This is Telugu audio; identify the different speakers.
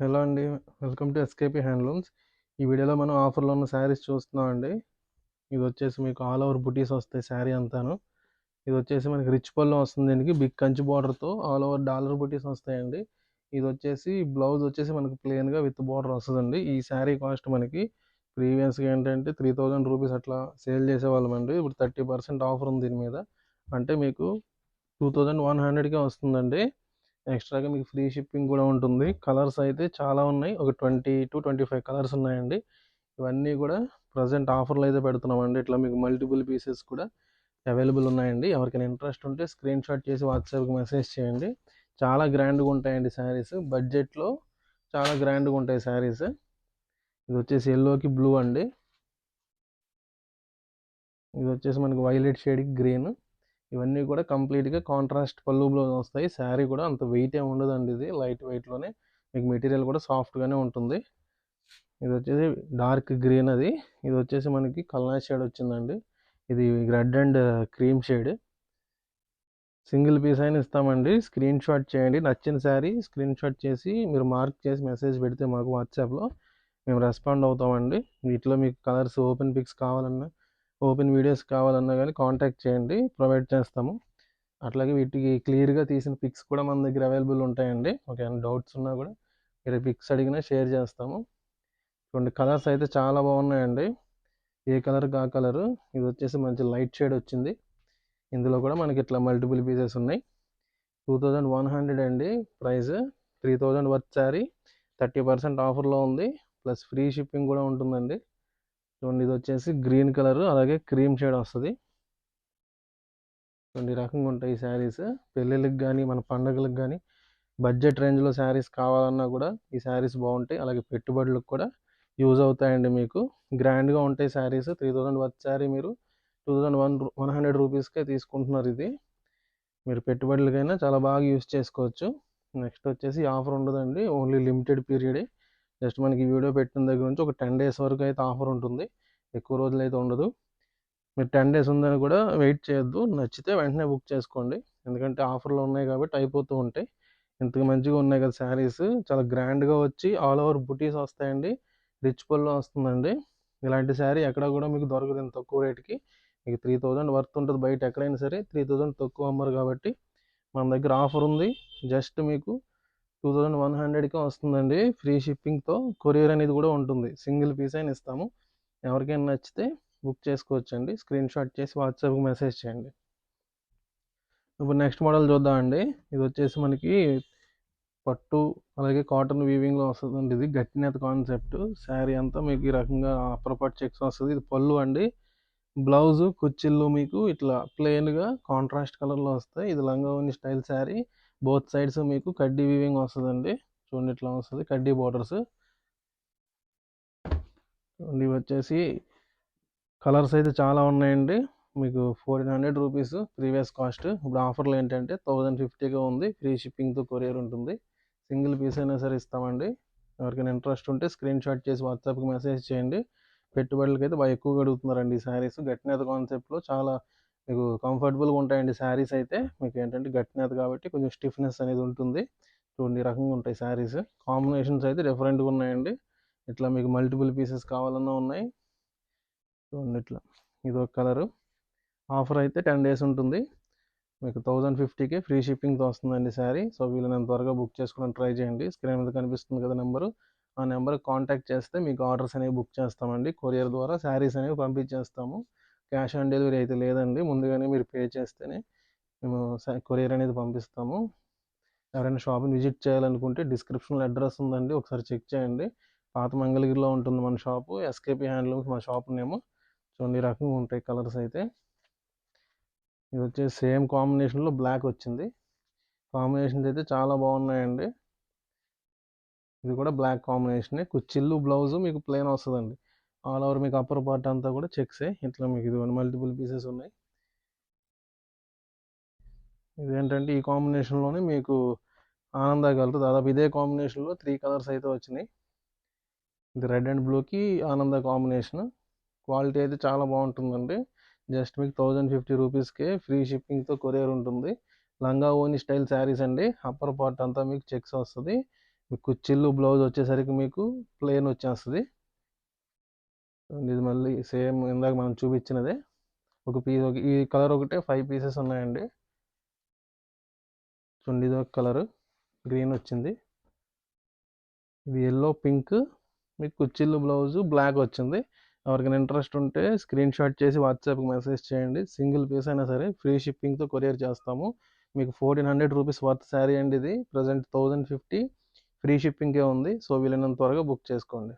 Speaker 1: హలో అండి. Welcome to S K P handlooms. ఈ వీడియోలో మనం ఆఫర్లో ఉన్న శారీస్ చూస్తున్నాం అండి. ఇది వచ్చేసి మీకు ఆల్ ఓవర్ బుటీస్ వస్తాయి శారీ అంతాను. ఇది వచ్చేసి మనకి రిచ్ పళ్ళు వస్తుంది దీనికి. బిగ్ కంచి బార్డర్తో ఆల్ ఓవర్ డాలర్ బుటీస్ వస్తాయండి. ఇది వచ్చేసి బ్లౌజ్ వచ్చేసి మనకి ప్లెయిన్గా విత్ బార్డర్ వస్తుందండి. ఈ శారీ కాస్ట్ మనకి ప్రీవియస్గా ఏంటంటే త్రీ థౌజండ్ రూపీస్ అట్లా సేల్ చేసేవాళ్ళం అండి ఇప్పుడు థర్టీ పర్సెంట్ ఆఫర్ ఉంది దీని మీద. అంటే మీకు టూ థౌజండ్ వన్ హండ్రెడ్కే వస్తుందండి. ఎక్స్ట్రాగా మీకు ఫ్రీ షిప్పింగ్ కూడా ఉంటుంది. కలర్స్ అయితే చాలా ఉన్నాయి. ఒక twenty two twenty five colours ఉన్నాయండి. ఇవన్నీ కూడా ప్రజెంట్ ఆఫర్లు అయితే పెడుతున్నామండి. ఇట్లా మీకు మల్టిపుల్ పీసెస్ కూడా అవైలబుల్ ఉన్నాయండి. ఎవరికైనా ఇంట్రెస్ట్ ఉంటే స్క్రీన్ షాట్ చేసి వాట్సాప్కి మెసేజ్ చేయండి. చాలా గ్రాండ్గా ఉంటాయండి శారీస్. బడ్జెట్లో చాలా గ్రాండ్గా ఉంటాయి శారీస్. ఇది వచ్చేసి ఎల్లోకి బ్లూ అండి. ఇది వచ్చేసి మనకి వైలెట్ షేడ్కి గ్రీన్. ఇవన్నీ కూడా కంప్లీట్గా కాంట్రాస్ట్ పళ్ళు వస్తాయి. శారీ కూడా అంత వెయిట్ ఏమి ఉండదండి ఇది. లైట్ వెయిట్లోనే మీకు మెటీరియల్ కూడా సాఫ్ట్గానే ఉంటుంది. ఇది వచ్చేసి డార్క్ గ్రీన్ అది. ఇది వచ్చేసి మనకి కల్నా షేడ్ వచ్చిందండి. ఇది red and cream shade. Single piece అయినా ఇస్తామండి. స్క్రీన్ షాట్ చేయండి. నచ్చిన శారీ స్క్రీన్ షాట్ చేసి మీరు మార్క్ చేసి మెసేజ్ పెడితే మాకు వాట్సాప్లో మేము రెస్పాండ్ అవుతామండి. వీటిలో మీకు కలర్స్ ఓపెన్ పిక్స్ కావాలన్నా ఓపెన్ వీడియోస్ కావాలన్నా కానీ కాంటాక్ట్ చేయండి ప్రొవైడ్ చేస్తాము. అట్లాగే వీటికి క్లియర్గా తీసిన పిక్స్ కూడా మన దగ్గర అవైలబుల్ ఉంటాయండి. ఓకే డౌట్స్ ఉన్నా కూడా మీరు పిక్స్ అడిగినా షేర్ చేస్తాము. చూడండి కలర్స్ అయితే చాలా బాగున్నాయండి. ఏ కలర్ కా కలరు? ఇది వచ్చేసి మంచి లైట్ షేడ్ వచ్చింది. ఇందులో కూడా మనకి ఇట్లా మల్టిపుల్ పీసెస్ ఉన్నాయి. టూ థౌజండ్ వన్ హండ్రెడ్ అండి price. Three thousand worth sari. Thirty percent ఆఫర్లో ఉంది. ప్లస్ ఫ్రీ షిప్పింగ్ కూడా ఉంటుందండి. చూడండి ఇది వచ్చేసి గ్రీన్ కలర్ అలాగే క్రీమ్ షేడ్ వస్తుంది. చూడండి ఈ రకంగా ఉంటాయి ఈ శారీస్. పెళ్ళిళ్ళకి కానీ మన పండగలకు కానీ బడ్జెట్ రేంజ్లో శారీస్ కావాలన్నా కూడా ఈ శారీస్ బాగుంటాయి. అలాగే పెట్టుబడులకు కూడా యూజ్ అవుతాయండి మీకు. గ్రాండ్గా ఉంటాయి saris. Three thousand worth sari మీరు two thousand one one hundred రూపీస్కే తీసుకుంటున్నారు ఇది. మీరు పెట్టుబడులకైనా చాలా బాగా యూజ్ చేసుకోవచ్చు. నెక్స్ట్ వచ్చేసి ఆఫర్ ఉండదండి. ఓన్లీ లిమిటెడ్ పీరియడే. జస్ట్ మనకి వీడియో పెట్టిన దగ్గర నుంచి ఒక టెన్ డేస్ వరకు అయితే ఆఫర్ ఉంటుంది. ఎక్కువ రోజులు అయితే ఉండదు. మీరు టెన్ డేస్ ఉందని కూడా వెయిట్ చేయొద్దు. నచ్చితే వెంటనే బుక్ చేసుకోండి. ఎందుకంటే ఆఫర్లు ఉన్నాయి కాబట్టి అయిపోతూ ఉంటాయి. ఇంతకు మంచిగా ఉన్నాయి కదా శారీస్. చాలా గ్రాండ్గా వచ్చి ఆల్ ఓవర్ బుటీస్ వస్తాయండి. రిచ్ పల్లో వస్తుందండి. ఇలాంటి శారీ ఎక్కడ కూడా మీకు దొరకదు ఇంత తక్కువ రేట్కి. మీకు త్రీ థౌజండ్ వర్త్ ఉంటుంది బయట ఎక్కడైనా సరే. త్రీ థౌజండ్ తక్కువ అమ్మరు కాబట్టి మన దగ్గర ఆఫర్ ఉంది. జస్ట్ మీకు టూ థౌజండ్ వన్ హండ్రెడ్కే వస్తుందండి. ఫ్రీ షిప్పింగ్తో కొరియర్ అనేది కూడా ఉంటుంది. సింగిల్ పీస్ అయినా ఇస్తాము. ఎవరికైనా నచ్చితే బుక్ చేసుకోవచ్చండి. స్క్రీన్ షాట్ చేసి వాట్సాప్కి మెసేజ్ చేయండి. ఇప్పుడు నెక్స్ట్ మోడల్ చూద్దామండి ఇది వచ్చేసి మనకి పట్టు అలాగే కాటన్ వీవింగ్లో వస్తుందండి ఇది. గట్టినేత కాన్సెప్ట్. శారీ అంతా మీకు ఈ రకంగా అప్పర్ చెక్స్ వస్తుంది. ఇది పళ్ళు అండి. బ్లౌజు కుచ్చిళ్ళు మీకు ఇట్లా ప్లెయిన్గా కాంట్రాస్ట్ కలర్లో వస్తాయి. ఇది లంగావోని స్టైల్ శారీ. బోత్ సైడ్స్ మీకు కడ్డీ వీవింగ్ వస్తుందండి. చూడండి ఇట్లా వస్తుంది. కడ్డీ బోర్డర్స్. ఇవి వచ్చేసి కలర్స్ అయితే చాలా ఉన్నాయండి. మీకు fourteen hundred rupees previous cost. ఇప్పుడు ఆఫర్లు ఏంటంటే థౌజండ్ ఫిఫ్టీగా ఉంది. ఫ్రీ షిప్పింగ్తో కొరియర్ ఉంటుంది. సింగిల్ పీస్ అయినా సరే ఇస్తామండి. ఎవరికైనా ఇంట్రెస్ట్ ఉంటే స్క్రీన్ షాట్ చేసి వాట్సాప్కి మెసేజ్ చేయండి. పెట్టుబడులకి అయితే బాగా ఎక్కువగా అడుగుతున్నారండి ఈ శారీస్. గట్టినేత కాన్సెప్ట్లో చాలా మీకు కంఫర్టబుల్గా ఉంటాయండి శారీస్ అయితే మీకు ఏంటంటే గట్టినేత కాబట్టి కొంచెం స్టిఫ్నెస్ అనేది ఉంటుంది. చూడండి రకంగా ఉంటాయి శారీస్ కాంబినేషన్స్ అయితే డిఫరెంట్గా ఉన్నాయండి. ఇట్లా మీకు మల్టిపుల్ పీసెస్ కావాలన్నా ఉన్నాయి. చూడండి ఇట్లా ఇది ఒక కలరు ఆఫర్ అయితే టెన్ డేస్ ఉంటుంది. మీకు థౌజండ్ ఫిఫ్టీకి ఫ్రీ షిప్పింగ్తో వస్తుందండి శారీ సో వీళ్ళని త్వరగా బుక్ చేసుకోవడానికి ట్రై చేయండి. స్క్రీన్ మీద కనిపిస్తుంది కదా నెంబరు ఆ నెంబర్ కాంటాక్ట్ చేస్తే మీకు ఆర్డర్స్ అనేవి బుక్ చేస్తామండి. కొరియర్ ద్వారా శారీస్ అనేవి పంపించేస్తాము. క్యాష్ ఆన్ డెలివరీ అయితే లేదండి. ముందుగానే మీరు పే చేస్తేనే మేము కొరియర్ అనేది పంపిస్తాము. ఎవరైనా షాప్ని విజిట్ చేయాలనుకుంటే డిస్క్రిప్షన్లో అడ్రస్ ఉందండి. ఒకసారి చెక్ చేయండి. పాత మంగళగిరిలో ఉంటుంది మన shop. S K P handlooms మా షాప్ నేమో. చూడండి రకంగా ఉంటాయి కలర్స్ అయితే. ఇది వచ్చేసి సేమ్ కాంబినేషన్లో బ్లాక్ వచ్చింది. కాంబినేషన్స్ అయితే చాలా బాగున్నాయండి. ఇది కూడా బ్లాక్ కాంబినేషనే. కుచ్చిళ్ళు బ్లౌజు మీకు ప్లెయిన్ వస్తుందండి. ఆల్ ఓవర్ మీకు అప్పర్ పార్ట్ అంతా కూడా చెక్సే. ఇట్లా మీకు ఇది మల్టిపుల్ పీసెస్ ఉన్నాయి. ఇదేంటంటే ఈ కాంబినేషన్లోనే మీకు ఆనంద కలర్. దాదాపు ఇదే కాంబినేషన్లో త్రీ కలర్స్ అయితే వచ్చినాయి. ఇది రెడ్ అండ్ బ్లూకి ఆనంద కాంబినేషన్. క్వాలిటీ అయితే చాలా బాగుంటుందండి. జస్ట్ మీకు థౌజండ్ ఫిఫ్టీ రూపీస్కే ఫ్రీ షిప్పింగ్తో కొరియర్ ఉంటుంది. లంగా ఓని స్టైల్ శారీస్ అండి. అప్పర్ పార్ట్ అంతా మీకు చెక్స్ వస్తుంది. మీకు చిల్లు బ్లౌజ్ వచ్చేసరికి మీకు ప్లెయిన్ వచ్చేస్తుంది. ఇది మళ్ళీ సేమ్ ఇందాక మనం చూపించినదే. ఒక పీస్ ఈ కలర్ ఒకటే ఫైవ్ పీసెస్ ఉన్నాయండి. చూడండి ఇది ఒక కలర్ గ్రీన్ వచ్చింది. ఇది ఎల్లో పింక్ మీకు కుచ్చిళ్ళు బ్లౌజు బ్లాక్ వచ్చింది. ఎవరికైనా ఇంట్రెస్ట్ ఉంటే స్క్రీన్ షాట్ చేసి వాట్సాప్కి మెసేజ్ చేయండి. సింగిల్ పీస్ అయినా సరే ఫ్రీ షిప్పింగ్తో కొరియర్ చేస్తాము. మీకు fourteen hundred rupees worth sari అండి ఇది. ప్రజెంట్ థౌజండ్ ఫిఫ్టీ ఫ్రీ షిప్పింగే ఉంది. సో వీలైనంత త్వరగా బుక్ చేసుకోండి.